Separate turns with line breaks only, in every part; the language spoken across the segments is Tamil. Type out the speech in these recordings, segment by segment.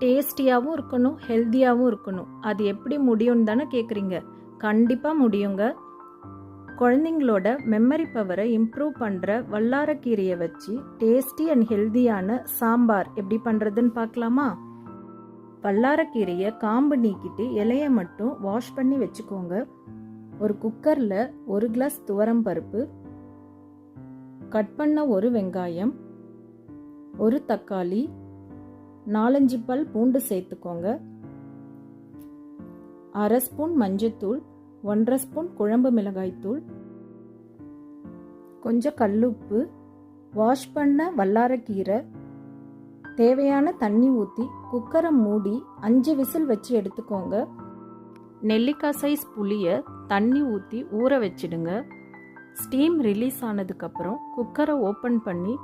டேஸ்டியாகவும் இருக்கணும் ஹெல்த்தியாகவும் இருக்கணும். அது எப்படி முடியும்னு தானே கேட்குறீங்க கண்டிப்பாக முடியுங்க. குழந்தைங்களோட மெமரி பவரை இம்ப்ரூவ் பண்ணுற வல்லாரக்கீரையை வச்சு டேஸ்டி அண்ட் ஹெல்த்தியான சாம்பார் எப்படி பண்ணுறதுன்னு பார்க்கலாமா? வல்லாரக்கீரையை காம்பு நீக்கிட்டு இலையை மட்டும் வாஷ் பண்ணி வச்சுக்கோங்க. ஒரு குக்கரில் ஒரு கிளாஸ் துவரம் பருப்பு கட் பண்ண ஒரு வெங்காயம் ஒரு தக்காளி நாலஞ்சு பல் பூண்டு சேர்த்துக்கோங்க. அரை ஸ்பூன் மஞ்சத்தூள் ஒன்றரை ஸ்பூன் குழம்பு மிளகாய்த்தூள் கொஞ்சம் கல்லுப்பு வாஷ் பண்ண வல்லாரக்கீரை தேவையான தண்ணி ஊற்றி குக்கரை மூடி அஞ்சு விசில் வச்சு எடுத்துக்கோங்க. நெல்லிக்காய் சைஸ் புளியை தண்ணி ஊற்றி ஊற வச்சிடுங்க. ஸ்டீம் ரிலீஸ் ஆனதுக்கப்புறம் குக்கரை ஓப்பன் பண்ணி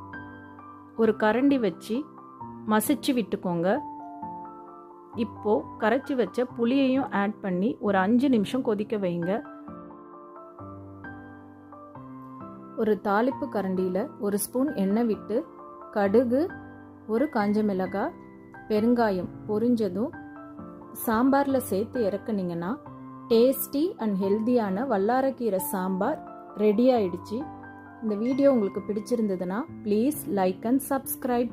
ஒரு கரண்டி வச்சு மசிச்சு விட்டுக்கோங்க. இப்போ கரைச்சி வச்ச புளியையும் ஆட் பண்ணி ஒரு அஞ்சு நிமிஷம் கொதிக்க வைங்க. ஒரு தாளிப்பு கரண்டியில் ஒரு ஸ்பூன் எண்ணெய் விட்டு கடுகு ஒரு காஞ்ச மிளகாய் பெருங்காயம் பொரிஞ்சதும் சாம்பாரில் சேர்த்து இறக்குனீங்கன்னா டேஸ்டி அண்ட் ஹெல்த்தியான வல்லாரக்கீரை சாம்பார் ரெடி ஆயிடுச்சு. இந்த வீடியோ உங்களுக்கு பிடிச்சிருந்ததுன்னா please like and subscribe